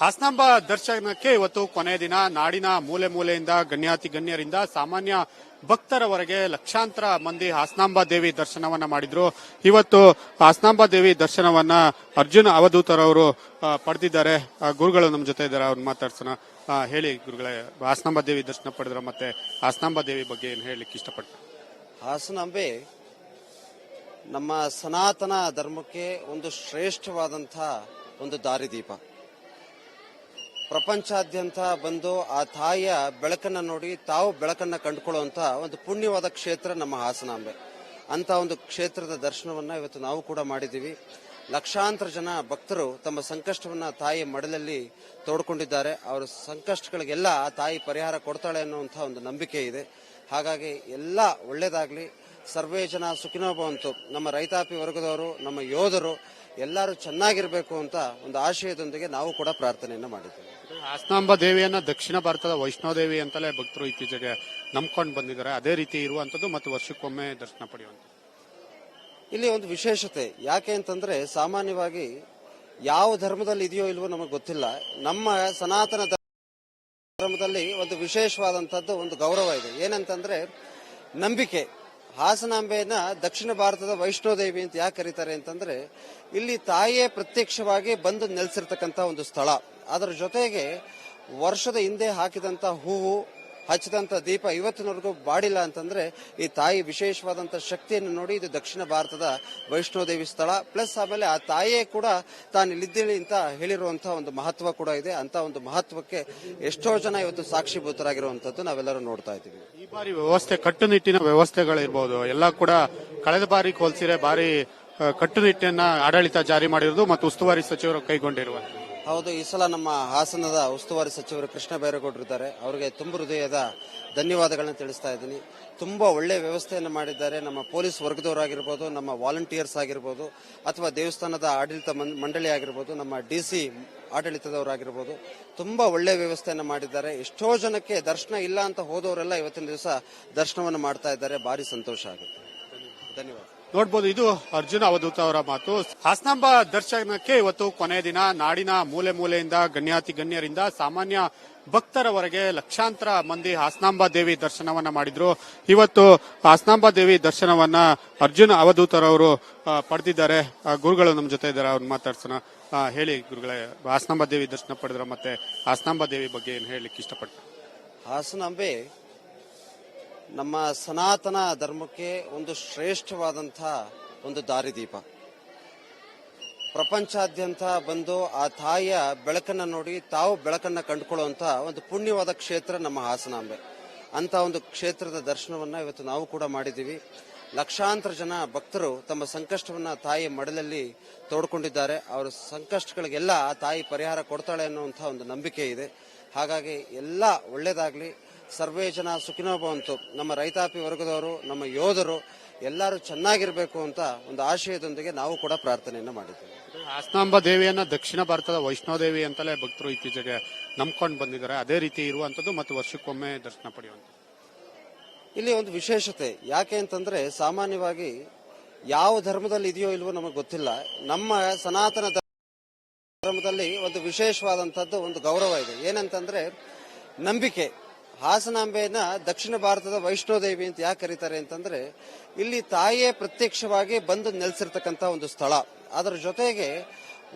ಹಾಸನಾಂಬ ದರ್ಶನಕ್ಕೆ ಇವತ್ತು ಕೊನೆಯ ದಿನ. ನಾಡಿನ ಮೂಲೆ ಮೂಲೆಯಿಂದ, ಗಣ್ಯಾತಿ ಗಣ್ಯರಿಂದ ಸಾಮಾನ್ಯ ಭಕ್ತರವರೆಗೆ ಲಕ್ಷಾಂತರ ಮಂದಿ ಹಾಸನಾಂಬ ದೇವಿ ದರ್ಶನವನ್ನ ಮಾಡಿದ್ರು. ಇವತ್ತು ಹಾಸನಾಂಬ ದೇವಿ ದರ್ಶನವನ್ನ ಅರ್ಜುನ ಅವಧೂತರವರು ಪಡೆದಿದ್ದಾರೆ. ಗುರುಗಳು ನಮ್ಮ ಜೊತೆ ಇದ್ದಾರೆ. ಅವ್ರನ್ನ ಮಾತಾಡ್ಸೋಣ. ಹೇಳಿ ಗುರುಗಳೇ, ಹಾಸನಾಂಬ ದೇವಿ ದರ್ಶನ ಪಡೆದ್ರ ಮತ್ತೆ ಹಾಸನಾಂಬ ದೇವಿ ಬಗ್ಗೆ ಏನು ಹೇಳಲಿಕ್ಕೆ ಇಷ್ಟಪಟ್ಟ ಹಾಸನಾಂಬೆ, ನಮ್ಮ ಸನಾತನ ಧರ್ಮಕ್ಕೆ ಒಂದು ಶ್ರೇಷ್ಠವಾದಂತಹ ಒಂದು ದಾರಿದೀಪ. ಪ್ರಪಂಚಾದ್ಯಂತ ಬಂದು ಆ ತಾಯಿಯ ಬೆಳಕನ್ನ ನೋಡಿ ತಾವು ಬೆಳಕನ್ನ ಕಂಡುಕೊಳ್ಳುವಂತ ಒಂದು ಪುಣ್ಯವಾದ ಕ್ಷೇತ್ರ ನಮ್ಮ ಹಾಸನಾಂಬೆ. ಅಂತ ಒಂದು ಕ್ಷೇತ್ರದ ದರ್ಶನವನ್ನ ಇವತ್ತು ನಾವು ಕೂಡ ಮಾಡಿದ್ದೀವಿ. ಲಕ್ಷಾಂತರ ಜನ ಭಕ್ತರು ತಮ್ಮ ಸಂಕಷ್ಟವನ್ನ ತಾಯಿ ಮಡಲಲ್ಲಿ ತೋಡ್ಕೊಂಡಿದ್ದಾರೆ. ಅವರ ಸಂಕಷ್ಟಗಳಿಗೆಲ್ಲ ಆ ತಾಯಿ ಪರಿಹಾರ ಕೊಡ್ತಾಳೆ ಅನ್ನುವಂಥ ಒಂದು ನಂಬಿಕೆ ಇದೆ. ಹಾಗಾಗಿ ಎಲ್ಲ ಒಳ್ಳೇದಾಗ್ಲಿ. ಸರ್ವೇ ಜನ ಸುಖಿನೋಭವಂತು ನಮ್ಮ ರೈತಾಪಿ ವರ್ಗದವರು, ನಮ್ಮ ಯೋಧರು ಎಲ್ಲರೂ ಚೆನ್ನಾಗಿರಬೇಕು ಅಂತ ಒಂದು ಆಶಯದೊಂದಿಗೆ ನಾವು ಕೂಡ ಪ್ರಾರ್ಥನೆಯನ್ನು ಮಾಡಿದ್ದೇವೆ. ಹಾಸನಾಂಬ ದೇವಿಯನ್ನ ದಕ್ಷಿಣ ಭಾರತದ ವೈಷ್ಣೋ ದೇವಿ ಅಂತಲೇ ಭಕ್ತರು ಇತ್ತೀಚೆಗೆ ನಂಬ್ಕೊಂಡು ಬಂದಿದ್ದಾರೆ. ಅದೇ ರೀತಿ ಇರುವಂತದ್ದು ಮತ್ತು ವರ್ಷಕ್ಕೊಮ್ಮೆ ದರ್ಶನ ಪಡೆಯುವಂತ ಇಲ್ಲಿ ಒಂದು ವಿಶೇಷತೆ. ಯಾಕೆ ಅಂತಂದ್ರೆ ಸಾಮಾನ್ಯವಾಗಿ ಯಾವ ಧರ್ಮದಲ್ಲಿ ಇದೆಯೋ ಇಲ್ವೋ ನಮಗೆ ಗೊತ್ತಿಲ್ಲ. ನಮ್ಮ ಸನಾತನ ಧರ್ಮದಲ್ಲಿ ಒಂದು ವಿಶೇಷವಾದಂತದ್ದು ಒಂದು ಗೌರವ ಇದೆ. ಏನಂತಂದ್ರೆ ನಂಬಿಕೆ. ಹಾಸನಾಂಬೆಯನ್ನ ದಕ್ಷಿಣ ಭಾರತದ ವೈಷ್ಣೋ ದೇವಿ ಅಂತ ಯಾಕೆ ಕರೀತಾರೆ ಅಂತಂದ್ರೆ ಇಲ್ಲಿ ತಾಯಿಯೇ ಪ್ರತ್ಯಕ್ಷವಾಗಿ ಬಂದು ನೆಲೆಸಿರ್ತಕ್ಕಂಥ ಒಂದು ಸ್ಥಳ. ಅದರ ಜೊತೆಗೆ ವರ್ಷದ ಹಿಂದೆ ಹಾಕಿದಂತ ಹೂವು, ಹಚ್ಚಿದಂತ ದೀಪ ಇವತ್ತಿನವರೆಗೂ ಬಾಡಿಲ್ಲ ಅಂತಂದ್ರೆ ಈ ತಾಯಿ ವಿಶೇಷವಾದಂತ ಶಕ್ತಿಯನ್ನು ನೋಡಿ ಇದು ದಕ್ಷಿಣ ಭಾರತದ ವೈಷ್ಣೋದೇವಿ ಸ್ಥಳ. ಪ್ಲಸ್ ಆಮೇಲೆ ಆ ತಾಯಿಯೇ ಕೂಡ ತಾನು ಇಲ್ಲಿದ್ದೀಳಿ ಅಂತ ಹೇಳಿರುವಂಥ ಒಂದು ಮಹತ್ವ ಕೂಡ ಇದೆ. ಅಂತ ಒಂದು ಮಹತ್ವಕ್ಕೆ ಎಷ್ಟೋ ಜನ ಇವತ್ತು ಸಾಕ್ಷಿಭೂತರಾಗಿರುವಂತದ್ದು ನಾವೆಲ್ಲರೂ ನೋಡ್ತಾ ಇದ್ದೀವಿ. ಈ ಬಾರಿ ವ್ಯವಸ್ಥೆ, ಕಟ್ಟುನಿಟ್ಟಿನ ವ್ಯವಸ್ಥೆಗಳಿರ್ಬೋದು, ಎಲ್ಲ ಕೂಡ ಕಳೆದ ಬಾರಿ ಹೋಲಿಸಿದ್ರೆ ಬಾರಿ ಕಟ್ಟುನಿಟ್ಟಿನ ಆಡಳಿತ ಜಾರಿ ಮಾಡಿರೋದು ಮತ್ತು ಉಸ್ತುವಾರಿ ಸಚಿವರು ಕೈಗೊಂಡಿರುವಂಥದ್ದು. ಹೌದು, ಈ ಸಲ ನಮ್ಮ ಹಾಸನದ ಉಸ್ತುವಾರಿ ಸಚಿವರು ಕೃಷ್ಣ ಬೈರೇಗೌಡರು ಇದ್ದಾರೆ. ಅವರಿಗೆ ತುಂಬ ಹೃದಯದ ಧನ್ಯವಾದಗಳನ್ನು ತಿಳಿಸ್ತಾ ಇದ್ದೀನಿ. ತುಂಬಾ ಒಳ್ಳೆಯ ವ್ಯವಸ್ಥೆಯನ್ನು ಮಾಡಿದ್ದಾರೆ. ನಮ್ಮ ಪೊಲೀಸ್ ವರ್ಗದವರಾಗಿರ್ಬೋದು, ನಮ್ಮ ವಾಲಂಟಿಯರ್ಸ್ ಆಗಿರ್ಬೋದು, ಅಥವಾ ದೇವಸ್ಥಾನದ ಆಡಳಿತ ಮಂಡಳಿ ಆಗಿರ್ಬೋದು, ನಮ್ಮ ಡಿ ಸಿ ಆಡಳಿತದವರಾಗಿರ್ಬೋದು, ತುಂಬಾ ಒಳ್ಳೆಯ ವ್ಯವಸ್ಥೆಯನ್ನು ಮಾಡಿದ್ದಾರೆ. ಎಷ್ಟೋ ಜನಕ್ಕೆ ದರ್ಶನ ಇಲ್ಲ ಅಂತ ಹೋದವರೆಲ್ಲ ಇವತ್ತಿನ ದಿವಸ ದರ್ಶನವನ್ನು ಮಾಡ್ತಾ ಇದ್ದಾರೆ. ಭಾರಿ ಸಂತೋಷ ಆಗುತ್ತೆ. ಧನ್ಯವಾದ. ನೋಡ್ಬೋದು, ಇದು ಅರ್ಜುನ ಅವಧೂತ ಅವರ ಮಾತು. ಹಾಸನಾಂಬ ದರ್ಶನಕ್ಕೆ ಇವತ್ತು ಕೊನೆಯ ದಿನ. ನಾಡಿನ ಮೂಲೆ ಮೂಲೆಯಿಂದ, ಗಣ್ಯಾತಿ ಗಣ್ಯರಿಂದ ಸಾಮಾನ್ಯ ಭಕ್ತರವರೆಗೆ ಲಕ್ಷಾಂತರ ಮಂದಿ ಹಾಸನಾಂಬ ದೇವಿ ದರ್ಶನವನ್ನ ಮಾಡಿದ್ರು. ಇವತ್ತು ಹಾಸನಾಂಬ ದೇವಿ ದರ್ಶನವನ್ನ ಅರ್ಜುನ ಅವಧೂತರವರು ಪಡೆದಿದ್ದಾರೆ. ಗುರುಗಳು ನಮ್ಮ ಜೊತೆ ಇದ್ದಾರೆ, ಅವ್ರನ್ನ ಮಾತಾಡ್ಸೋಣ. ಹೇಳಿ ಗುರುಗಳೇ, ಹಾಸನಾಂಬ ದೇವಿ ದರ್ಶನ ಪಡೆದ್ರ ಮತ್ತೆ ಹಾಸನಾಂಬ ದೇವಿ ಬಗ್ಗೆ ಏನು ಹೇಳಲಿಕ್ಕೆ ಇಷ್ಟಪಟ್ಟ ಹಾಸನಾಂಬೆ ನಮ್ಮ ಸನಾತನ ಧರ್ಮಕ್ಕೆ ಒಂದು ಶ್ರೇಷ್ಠವಾದಂಥ ಒಂದು ದಾರಿದೀಪ. ಪ್ರಪಂಚಾದ್ಯಂತ ಬಂದು ಆ ತಾಯಿಯ ಬೆಳಕನ್ನು ನೋಡಿ ತಾವು ಬೆಳಕನ್ನು ಕಂಡುಕೊಳ್ಳುವಂಥ ಒಂದು ಪುಣ್ಯವಾದ ಕ್ಷೇತ್ರ ನಮ್ಮ ಹಾಸನಾಂಬೆ. ಅಂತ ಒಂದು ಕ್ಷೇತ್ರದ ದರ್ಶನವನ್ನು ಇವತ್ತು ನಾವು ಕೂಡ ಮಾಡಿದ್ದೀವಿ. ಲಕ್ಷಾಂತರ ಜನ ಭಕ್ತರು ತಮ್ಮ ಸಂಕಷ್ಟವನ್ನು ತಾಯಿಯ ಮಡಲಲ್ಲಿ ತೋಡ್ಕೊಂಡಿದ್ದಾರೆ. ಅವರ ಸಂಕಷ್ಟಗಳಿಗೆಲ್ಲ ಆ ತಾಯಿ ಪರಿಹಾರ ಕೊಡ್ತಾಳೆ ಅನ್ನುವಂಥ ಒಂದು ನಂಬಿಕೆ ಇದೆ. ಹಾಗಾಗಿ ಎಲ್ಲ ಒಳ್ಳೇದಾಗ್ಲಿ. ಸರ್ವೇ ಜನ ಸುಖಿನೋ ಬಂತು ನಮ್ಮ ರೈತಾಪಿ ವರ್ಗದವರು ನಮ್ಮ ಯೋಧರು ಎಲ್ಲರೂ ಚೆನ್ನಾಗಿರಬೇಕು ಅಂತ ಒಂದು ಆಶಯದೊಂದಿಗೆ ನಾವು ಕೂಡ ಪ್ರಾರ್ಥನೆಯನ್ನು ಮಾಡಿದ್ದೇವೆ. ಹಾಸನಾಂಬ ದೇವಿಯನ್ನ ದಕ್ಷಿಣ ಭಾರತದ ವೈಷ್ಣೋ ದೇವಿ ಅಂತಲೇ ಭಕ್ತರು ಇತ್ತೀಚೆಗೆ ನಂಬ್ಕೊಂಡು ಬಂದಿದ್ದಾರೆ. ಅದೇ ರೀತಿ ಇರುವಂತದ್ದು ಮತ್ತು ವರ್ಷಕ್ಕೊಮ್ಮೆ ದರ್ಶನ ಪಡೆಯುವಂತ ಇಲ್ಲಿ ಒಂದು ವಿಶೇಷತೆ ಯಾಕೆ ಅಂತಂದ್ರೆ ಸಾಮಾನ್ಯವಾಗಿ ಯಾವ ಧರ್ಮದಲ್ಲಿ ಇದೆಯೋ ಇಲ್ವೋ ನಮಗೆ ಗೊತ್ತಿಲ್ಲ. ನಮ್ಮ ಸನಾತನ ಧರ್ಮದಲ್ಲಿ ಒಂದು ವಿಶೇಷವಾದಂತದ್ದು ಒಂದು ಗೌರವ ಇದೆ. ಏನಂತಂದ್ರೆ ನಂಬಿಕೆ. ಹಾಸನಾಂಬೆಯನ್ನ ದಕ್ಷಿಣ ಭಾರತದ ವೈಷ್ಣೋ ದೇವಿ ಅಂತ ಯಾಕೆ ಕರೀತಾರೆ ಅಂತಂದ್ರೆ, ಇಲ್ಲಿ ತಾಯಿಯೇ ಪ್ರತ್ಯಕ್ಷವಾಗಿ ಬಂದು ನೆಲೆಸಿರ್ತಕ್ಕಂಥ ಒಂದು ಸ್ಥಳ. ಅದರ ಜೊತೆಗೆ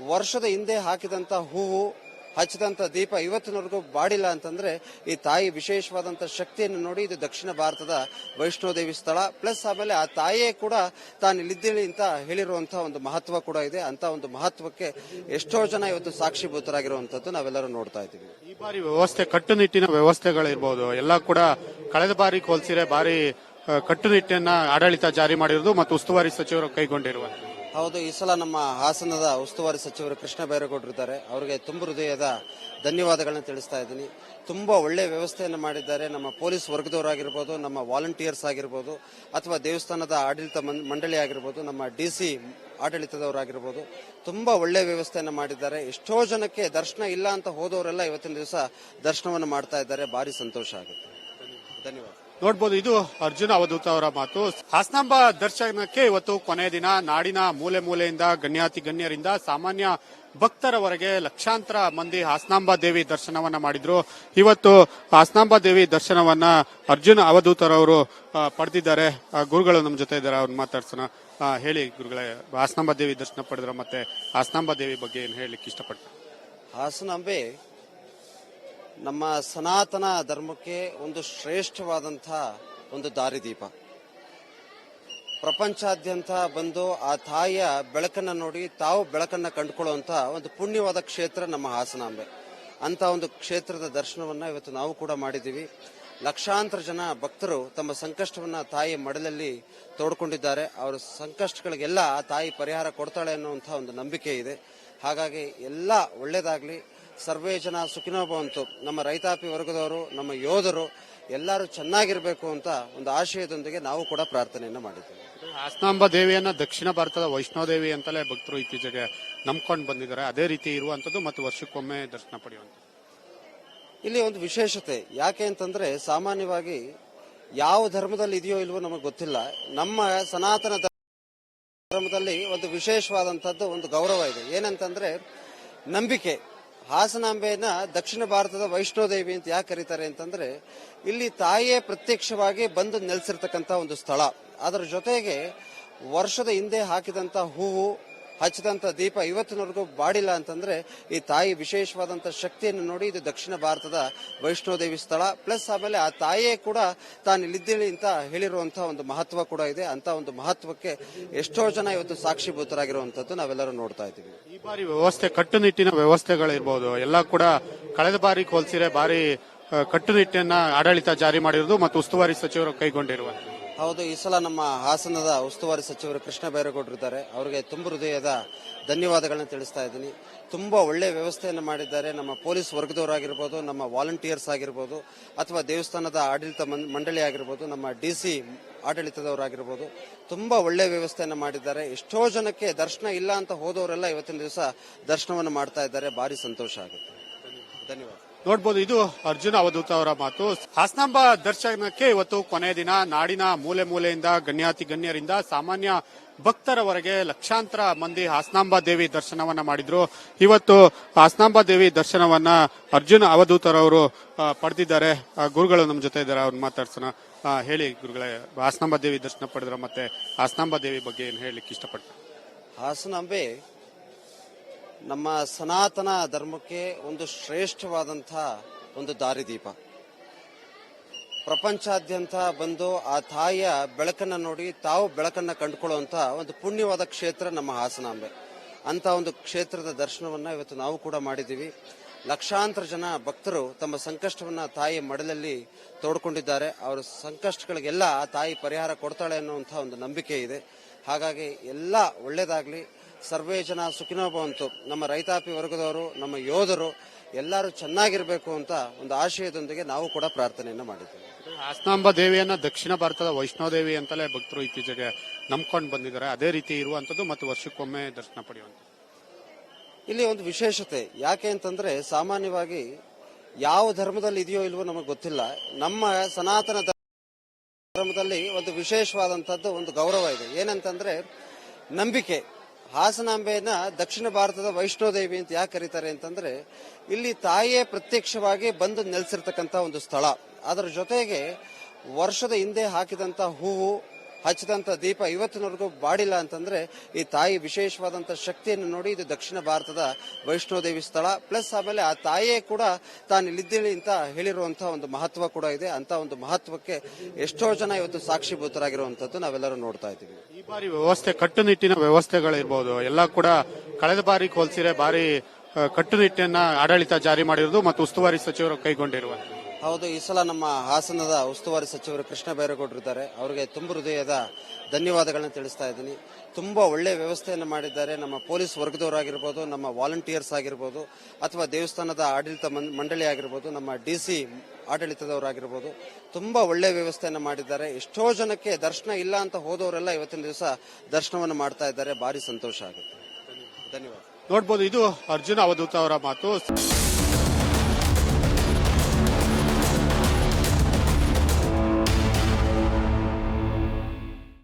ವರ್ಷದ ಹಿಂದೆ ಹಾಕಿದಂತ ಹೂವು ಹಚ್ಚಿದಂತ ದೀಪ ಇವತ್ತಿನವರೆಗೂ ಬಾಡಿಲ್ಲ ಅಂತಂದ್ರೆ ಈ ತಾಯಿ ವಿಶೇಷವಾದಂಥ ಶಕ್ತಿಯನ್ನು ನೋಡಿ ಇದು ದಕ್ಷಿಣ ಭಾರತದ ವೈಷ್ಣೋದೇವಿ ಸ್ಥಳ. ಪ್ಲಸ್ ಆಮೇಲೆ ಆ ತಾಯಿಯೇ ಕೂಡ ತಾನು ಇಲ್ಲಿದ್ದೇಳಿ ಅಂತ ಹೇಳಿರುವಂತಹ ಒಂದು ಮಹತ್ವ ಕೂಡ ಇದೆ. ಅಂತ ಒಂದು ಮಹತ್ವಕ್ಕೆ ಎಷ್ಟೋ ಜನ ಇವತ್ತು ಸಾಕ್ಷಿಭೂತರಾಗಿರುವಂತದ್ದು ನಾವೆಲ್ಲರೂ ನೋಡ್ತಾ ಇದ್ದೀವಿ. ಈ ಬಾರಿ ವ್ಯವಸ್ಥೆ, ಕಟ್ಟುನಿಟ್ಟಿನ ವ್ಯವಸ್ಥೆಗಳಿರ್ಬೋದು. ಎಲ್ಲ ಕೂಡ ಕಳೆದ ಬಾರಿ ಹೋಲಿಸಿದ್ರೆ ಬಾರಿ ಕಟ್ಟುನಿಟ್ಟಿನ ಆಡಳಿತ ಜಾರಿ ಮಾಡಿರೋದು ಮತ್ತು ಉಸ್ತುವಾರಿ ಸಚಿವರು ಕೈಗೊಂಡಿರುವಂಥದ್ದು. ಹೌದು, ಈ ಸಲ ನಮ್ಮ ಹಾಸನದ ಉಸ್ತುವಾರಿ ಸಚಿವರು ಕೃಷ್ಣ ಬೈರೇಗೌಡರು ಇದ್ದಾರೆ. ಅವರಿಗೆ ತುಂಬ ಹೃದಯದ ಧನ್ಯವಾದಗಳನ್ನ ತಿಳಿಸ್ತಾ ಇದ್ದೀನಿ. ತುಂಬ ಒಳ್ಳೆ ವ್ಯವಸ್ಥೆಯನ್ನು ಮಾಡಿದ್ದಾರೆ. ನಮ್ಮ ಪೊಲೀಸ್ ವರ್ಗದವರಾಗಿರ್ಬೋದು, ನಮ್ಮ ವಾಲಂಟಿಯರ್ಸ್ ಆಗಿರ್ಬೋದು, ಅಥವಾ ದೇವಸ್ಥಾನದ ಆಡಳಿತ ಮಂಡಳಿ ಆಗಿರ್ಬೋದು, ನಮ್ಮ ಡಿ ಸಿ ಆಡಳಿತದವರಾಗಿರ್ಬೋದು, ತುಂಬ ಒಳ್ಳೆ ವ್ಯವಸ್ಥೆಯನ್ನು ಮಾಡಿದ್ದಾರೆ. ಎಷ್ಟೋ ಜನಕ್ಕೆ ದರ್ಶನ ಇಲ್ಲ ಅಂತ ಹೋದವರೆಲ್ಲ ಇವತ್ತಿನ ದಿವಸ ದರ್ಶನವನ್ನು ಮಾಡ್ತಾ ಇದ್ದಾರೆ. ಭಾರಿ ಸಂತೋಷ ಆಗುತ್ತೆ. ಧನ್ಯವಾದ. ನೋಡ್ಬೋದು, ಇದು ಅರ್ಜುನ ಅವಧೂತ ಅವರ ಮಾತು. ಹಾಸನಾಂಬ ದರ್ಶನಕ್ಕೆ ಇವತ್ತು ಕೊನೆಯ ದಿನ. ನಾಡಿನ ಮೂಲೆ ಮೂಲೆಯಿಂದ, ಗಣ್ಯಾತಿ ಗಣ್ಯರಿಂದ ಸಾಮಾನ್ಯ ಭಕ್ತರವರೆಗೆ ಲಕ್ಷಾಂತರ ಮಂದಿ ಹಾಸನಾಂಬ ದೇವಿ ದರ್ಶನವನ್ನ ಮಾಡಿದ್ರು. ಇವತ್ತು ಹಾಸನಾಂಬ ದೇವಿ ದರ್ಶನವನ್ನ ಅರ್ಜುನ ಅವಧೂತರವರು ಪಡೆದಿದ್ದಾರೆ. ಗುರುಗಳು ನಮ್ಮ ಜೊತೆ ಇದ್ದಾರೆ, ಅವ್ರನ್ನ ಮಾತಾಡ್ಸೋಣ. ಹೇಳಿ ಗುರುಗಳೇ, ಹಾಸನಾಂಬ ದೇವಿ ದರ್ಶನ ಪಡೆದ್ರ ಮತ್ತೆ ಹಾಸನಾಂಬ ದೇವಿ ಬಗ್ಗೆ ಏನು ಹೇಳಲಿಕ್ಕೆ ಇಷ್ಟಪಡ್ತಾರೆ ಹಾಸನಾಂಬೆ ನಮ್ಮ ಸನಾತನ ಧರ್ಮಕ್ಕೆ ಒಂದು ಶ್ರೇಷ್ಠವಾದಂಥ ಒಂದು ದಾರಿದೀಪ. ಪ್ರಪಂಚಾದ್ಯಂತ ಬಂದು ಆ ತಾಯಿಯ ಬೆಳಕನ್ನು ನೋಡಿ ತಾವು ಬೆಳಕನ್ನು ಕಂಡುಕೊಳ್ಳುವಂಥ ಒಂದು ಪುಣ್ಯವಾದ ಕ್ಷೇತ್ರ ನಮ್ಮ ಹಾಸನಾಂಬೆ. ಅಂತ ಒಂದು ಕ್ಷೇತ್ರದ ದರ್ಶನವನ್ನ ಇವತ್ತು ನಾವು ಕೂಡ ಮಾಡಿದ್ದೀವಿ. ಲಕ್ಷಾಂತರ ಜನ ಭಕ್ತರು ತಮ್ಮ ಸಂಕಷ್ಟವನ್ನ ತಾಯಿ ಮಡಲಲ್ಲಿ ತೋಡ್ಕೊಂಡಿದ್ದಾರೆ. ಅವರ ಸಂಕಷ್ಟಗಳಿಗೆಲ್ಲ ಆ ತಾಯಿ ಪರಿಹಾರ ಕೊಡ್ತಾಳೆ ಅನ್ನುವಂಥ ಒಂದು ನಂಬಿಕೆ ಇದೆ. ಹಾಗಾಗಿ ಎಲ್ಲ ಒಳ್ಳೇದಾಗ್ಲಿ. ಸರ್ವೇ ಜನ ಸುಖಿನೋ ಬಂತು ನಮ್ಮ ರೈತಾಪಿ ವರ್ಗದವರು ನಮ್ಮ ಯೋಧರು ಎಲ್ಲರೂ ಚೆನ್ನಾಗಿರಬೇಕು ಅಂತ ಒಂದು ಆಶಯದೊಂದಿಗೆ ನಾವು ಕೂಡ ಪ್ರಾರ್ಥನೆಯನ್ನು ಮಾಡಿದ್ದೇವೆ. ಹಾಸನಾಂಬ ದೇವಿಯನ್ನ ದಕ್ಷಿಣ ಭಾರತದ ವೈಷ್ಣೋದೇವಿ ಅಂತಲೇ ಭಕ್ತರು ಇತ್ತೀಚೆಗೆ ನಂಬ್ಕೊಂಡು ಬಂದಿದ್ದಾರೆ. ಅದೇ ರೀತಿ ಇರುವಂತದ್ದು ಮತ್ತು ವರ್ಷಕ್ಕೊಮ್ಮೆ ದರ್ಶನ ಪಡೆಯುವಂತ ಇಲ್ಲಿ ಒಂದು ವಿಶೇಷತೆ ಯಾಕೆ ಅಂತಂದ್ರೆ ಸಾಮಾನ್ಯವಾಗಿ ಯಾವ ಧರ್ಮದಲ್ಲಿ ಇದೆಯೋ ಇಲ್ವೋ ನಮಗೆ ಗೊತ್ತಿಲ್ಲ. ನಮ್ಮ ಸನಾತನ ಧರ್ಮದಲ್ಲಿ ಒಂದು ವಿಶೇಷವಾದಂತದ್ದು ಒಂದು ಗೌರವ ಇದೆ. ಏನಂತಂದ್ರೆ ನಂಬಿಕೆ. ಹಾಸನಾಂಬೆಯನ್ನ ದಕ್ಷಿಣ ಭಾರತದ ವೈಷ್ಣೋದೇವಿ ಅಂತ ಯಾಕೆ ಕರೀತಾರೆ ಅಂತಂದ್ರೆ, ಇಲ್ಲಿ ತಾಯಿಯೇ ಪ್ರತ್ಯಕ್ಷವಾಗಿ ಬಂದು ನೆಲೆಸಿರ್ತಕ್ಕಂಥ ಒಂದು ಸ್ಥಳ. ಅದರ ಜೊತೆಗೆ ವರ್ಷದ ಹಿಂದೆ ಹಾಕಿದಂತ ಹೂವು ಹಚ್ಚಿದಂತ ದೀಪ ಇವತ್ತಿನವರೆಗೂ ಬಾಡಿಲ್ಲ ಅಂತಂದ್ರೆ ಈ ತಾಯಿ ವಿಶೇಷವಾದಂಥ ಶಕ್ತಿಯನ್ನು ನೋಡಿ ಇದು ದಕ್ಷಿಣ ಭಾರತದ ವೈಷ್ಣೋದೇವಿ ಸ್ಥಳ. ಪ್ಲಸ್ ಆಮೇಲೆ ಆ ತಾಯಿಯೇ ಕೂಡ ತಾನು ಇಲ್ಲಿದ್ದೀನಿ ಅಂತ ಹೇಳಿರುವಂಥ ಒಂದು ಮಹತ್ವ ಕೂಡ ಇದೆ. ಅಂತ ಒಂದು ಮಹತ್ವಕ್ಕೆ ಎಷ್ಟೋ ಜನ ಇವತ್ತು ಸಾಕ್ಷಿಭೂತರಾಗಿರುವಂತದ್ದು ನಾವೆಲ್ಲರೂ ನೋಡ್ತಾ ಇದ್ದೀವಿ. ಈ ಬಾರಿ ವ್ಯವಸ್ಥೆ, ಕಟ್ಟುನಿಟ್ಟಿನ ವ್ಯವಸ್ಥೆಗಳಿರ್ಬೋದು, ಎಲ್ಲ ಕೂಡ ಕಳೆದ ಬಾರಿ ಹೋಲಿಸಿದ್ರೆ ಬಾರಿ ಕಟ್ಟುನಿಟ್ಟಿನ ಆಡಳಿತ ಜಾರಿ ಮಾಡಿರೋದು ಮತ್ತು ಉಸ್ತುವಾರಿ ಸಚಿವರು ಕೈಗೊಂಡಿರುವಂಥದ್ದು. ಹೌದು, ಈ ಸಲ ನಮ್ಮ ಹಾಸನದ ಉಸ್ತುವಾರಿ ಸಚಿವರು ಕೃಷ್ಣ ಬೈರೇಗೌಡರು ಇದ್ದಾರೆ. ಅವರಿಗೆ ತುಂಬ ಹೃದಯದ ಧನ್ಯವಾದಗಳನ್ನು ತಿಳಿಸ್ತಾ ಇದ್ದೀನಿ. ತುಂಬ ಒಳ್ಳೆ ವ್ಯವಸ್ಥೆಯನ್ನು ಮಾಡಿದ್ದಾರೆ. ನಮ್ಮ ಪೊಲೀಸ್ ವರ್ಗದವರಾಗಿರ್ಬೋದು ನಮ್ಮ ವಾಲಂಟಿಯರ್ಸ್ ಆಗಿರ್ಬೋದು, ಅಥವಾ ದೇವಸ್ಥಾನದ ಆಡಳಿತ ಮಂಡಳಿ ಆಗಿರ್ಬೋದು, ನಮ್ಮ ಡಿ ಸಿ ಆಡಳಿತದವರಾಗಿರ್ಬೋದು ತುಂಬ ಒಳ್ಳೆ ವ್ಯವಸ್ಥೆಯನ್ನು ಮಾಡಿದ್ದಾರೆ. ಎಷ್ಟೋ ಜನಕ್ಕೆ ದರ್ಶನ ಇಲ್ಲ ಅಂತ ಹೋದವರೆಲ್ಲ ಇವತ್ತಿನ ದಿವಸ ದರ್ಶನವನ್ನು ಮಾಡ್ತಾ ಇದ್ದಾರೆ. ಭಾರಿ ಸಂತೋಷ ಆಗುತ್ತೆ. ಧನ್ಯವಾದ. ನೋಡ್ಬೋದು, ಇದು ಅರ್ಜುನ ಅವಧೂತ ಅವರ ಮಾತು. ಹಾಸನಾಂಬ ದರ್ಶನಕ್ಕೆ ಇವತ್ತು ಕೊನೆಯ ದಿನ. ನಾಡಿನ ಮೂಲೆ ಮೂಲೆಯಿಂದ, ಗಣ್ಯಾತಿ ಗಣ್ಯರಿಂದ ಸಾಮಾನ್ಯ ಭಕ್ತರವರೆಗೆ ಲಕ್ಷಾಂತರ ಮಂದಿ ಹಾಸನಾಂಬ ದೇವಿ ದರ್ಶನವನ್ನ ಮಾಡಿದ್ರು. ಇವತ್ತು ಹಾಸನಾಂಬ ದೇವಿ ದರ್ಶನವನ್ನ ಅರ್ಜುನ ಅವಧೂತರವರು ಪಡೆದಿದ್ದಾರೆ. ಗುರುಗಳು ನಮ್ಮ ಜೊತೆ ಇದ್ದಾರೆ, ಅವ್ರನ್ನ ಮಾತಾಡ್ಸೋಣ. ಹೇಳಿ ಗುರುಗಳೇ, ಹಾಸನಾಂಬ ದೇವಿ ದರ್ಶನ ಪಡೆದ್ರ ಮತ್ತೆ ಹಾಸನಾಂಬ ದೇವಿ ಬಗ್ಗೆ ಏನು ಹೇಳಲಿಕ್ಕೆ ಇಷ್ಟಪಟ್ಟ ಹಾಸನಾಂಬೆ ನಮ್ಮ ಸನಾತನ ಧರ್ಮಕ್ಕೆ ಒಂದು ಶ್ರೇಷ್ಠವಾದಂಥ ಒಂದು ದಾರಿದೀಪ. ಪ್ರಪಂಚಾದ್ಯಂತ ಬಂದು ಆ ತಾಯಿಯ ಬೆಳಕನ್ನು ನೋಡಿ ತಾವು ಬೆಳಕನ್ನು ಕಂಡುಕೊಳ್ಳುವಂಥ ಒಂದು ಪುಣ್ಯವಾದ ಕ್ಷೇತ್ರ ನಮ್ಮ ಹಾಸನಾಂಬೆ. ಅಂತ ಒಂದು ಕ್ಷೇತ್ರದ ದರ್ಶನವನ್ನು ಇವತ್ತು ನಾವು ಕೂಡ ಮಾಡಿದ್ದೀವಿ. ಲಕ್ಷಾಂತರ ಜನ ಭಕ್ತರು ತಮ್ಮ ಸಂಕಷ್ಟವನ್ನ ತಾಯಿ ಮಡಲಲ್ಲಿ ತೋಡ್ಕೊಂಡಿದ್ದಾರೆ. ಅವರ ಸಂಕಷ್ಟಗಳಿಗೆಲ್ಲ ಆ ತಾಯಿ ಪರಿಹಾರ ಕೊಡ್ತಾಳೆ ಅನ್ನುವಂಥ ಒಂದು ನಂಬಿಕೆ ಇದೆ. ಹಾಗಾಗಿ ಎಲ್ಲ ಒಳ್ಳೇದಾಗ್ಲಿ. ಸರ್ವೇ ಜನ ಸುಖಿನೋ ಬಂತು ನಮ್ಮ ರೈತಾಪಿ ವರ್ಗದವರು ನಮ್ಮ ಯೋಧರು ಎಲ್ಲರೂ ಚೆನ್ನಾಗಿರಬೇಕು ಅಂತ ಒಂದು ಆಶಯದೊಂದಿಗೆ ನಾವು ಕೂಡ ಪ್ರಾರ್ಥನೆಯನ್ನು ಮಾಡಿದ್ದೇವೆ. ಹಾಸನಾಂಬ ದೇವಿಯನ್ನ ದಕ್ಷಿಣ ಭಾರತದ ವೈಷ್ಣೋದೇವಿ ಅಂತಲೇ ಭಕ್ತರು ಇತ್ತೀಚೆಗೆ ನಂಬ್ಕೊಂಡು ಬಂದಿದ್ದಾರೆ. ಅದೇ ರೀತಿ ಇರುವಂತದ್ದು ಮತ್ತು ವರ್ಷಕ್ಕೊಮ್ಮೆ ದರ್ಶನ ಪಡೆಯುವಂಥದ್ದು. ಇಲ್ಲಿ ಒಂದು ವಿಶೇಷತೆ ಯಾಕೆ ಅಂತಂದ್ರೆ ಸಾಮಾನ್ಯವಾಗಿ ಯಾವ ಧರ್ಮದಲ್ಲಿ ಇದೆಯೋ ಇಲ್ವೋ ನಮಗೆ ಗೊತ್ತಿಲ್ಲ. ನಮ್ಮ ಸನಾತನ ಧರ್ಮದಲ್ಲಿ ಒಂದು ವಿಶೇಷವಾದಂತದ್ದು ಒಂದು ಗೌರವ ಇದೆ. ಏನಂತಂದ್ರೆ ನಂಬಿಕೆ. ಹಾಸನಾಂಬೆಯನ್ನ ದಕ್ಷಿಣ ಭಾರತದ ವೈಷ್ಣೋದೇವಿ ಅಂತ ಯಾಕೆ ಕರೀತಾರೆ ಅಂತಂದ್ರೆ, ಇಲ್ಲಿ ತಾಯಿಯೇ ಪ್ರತ್ಯಕ್ಷವಾಗಿ ಬಂದು ನೆಲೆಸಿರ್ತಕ್ಕಂಥ ಒಂದು ಸ್ಥಳ. ಅದರ ಜೊತೆಗೆ ವರ್ಷದ ಹಿಂದೆ ಹಾಕಿದಂತ ಹೂವು ಹಚ್ಚಿದಂತ ದೀಪ ಇವತ್ತಿನವರೆಗೂ ಬಾಡಿಲ್ಲ ಅಂತಂದ್ರೆ ಈ ತಾಯಿ ವಿಶೇಷವಾದಂತ ಶಕ್ತಿಯನ್ನು ನೋಡಿ ಇದು ದಕ್ಷಿಣ ಭಾರತದ ವೈಷ್ಣೋದೇವಿ ಸ್ಥಳ. ಪ್ಲಸ್ ಆಮೇಲೆ ಆ ತಾಯಿಯೇ ಕೂಡ ತಾನು ಇಲ್ಲಿದ್ದೇಳಿ ಅಂತ ಹೇಳಿರುವಂತಹ ಒಂದು ಮಹತ್ವ ಕೂಡ ಇದೆ. ಅಂತ ಒಂದು ಮಹತ್ವಕ್ಕೆ ಎಷ್ಟೋ ಜನ ಇವತ್ತು ಸಾಕ್ಷಿಭೂತರಾಗಿರುವಂತದ್ದು ನಾವೆಲ್ಲರೂ ನೋಡ್ತಾ ಇದ್ದೀವಿ. ಈ ಬಾರಿ ವ್ಯವಸ್ಥೆ, ಕಟ್ಟುನಿಟ್ಟಿನ ವ್ಯವಸ್ಥೆಗಳಿರ್ಬೋದು. ಎಲ್ಲ ಕೂಡ ಕಳೆದ ಬಾರಿ ಹೋಲಿಸಿದ್ರೆ ಬಾರಿ ಕಟ್ಟುನಿಟ್ಟಿನ ಆಡಳಿತ ಜಾರಿ ಮಾಡಿರೋದು ಮತ್ತು ಉಸ್ತುವಾರಿ ಸಚಿವರು ಕೈಗೊಂಡಿರುವಂಥದ್ದು. ಹೌದು, ಈ ಸಲ ನಮ್ಮ ಹಾಸನದ ಉಸ್ತುವಾರಿ ಸಚಿವರು ಕೃಷ್ಣ ಬೈರೇಗೌಡರು ಇದ್ದಾರೆ. ಅವರಿಗೆ ತುಂಬ ಹೃದಯದ ಧನ್ಯವಾದಗಳನ್ನು ತಿಳಿಸ್ತಾ ಇದ್ದೀನಿ. ತುಂಬಾ ಒಳ್ಳೆ ವ್ಯವಸ್ಥೆಯನ್ನು ಮಾಡಿದ್ದಾರೆ. ನಮ್ಮ ಪೊಲೀಸ್ ವರ್ಗದವರಾಗಿರ್ಬೋದು, ನಮ್ಮ ವಾಲಂಟಿಯರ್ಸ್ ಆಗಿರ್ಬೋದು, ಅಥವಾ ದೇವಸ್ಥಾನದ ಆಡಳಿತ ಮಂಡಳಿ ಆಗಿರ್ಬೋದು, ನಮ್ಮ ಡಿ ಸಿ ಆಡಳಿತದವರಾಗಿರ್ಬೋದು, ತುಂಬಾ ಒಳ್ಳೆ ವ್ಯವಸ್ಥೆಯನ್ನು ಮಾಡಿದ್ದಾರೆ. ಎಷ್ಟೋ ಜನಕ್ಕೆ ದರ್ಶನ ಇಲ್ಲ ಅಂತ ಹೋದವರೆಲ್ಲ ಇವತ್ತಿನ ದಿವಸ ದರ್ಶನವನ್ನು ಮಾಡ್ತಾ ಇದ್ದಾರೆ. ಭಾರಿ ಸಂತೋಷ ಆಗುತ್ತೆ. ಧನ್ಯವಾದ. ನೋಡ್ಬೋದು, ಇದು ಅರ್ಜುನ ಅವಧೂತ ಅವರ ಮಾತು.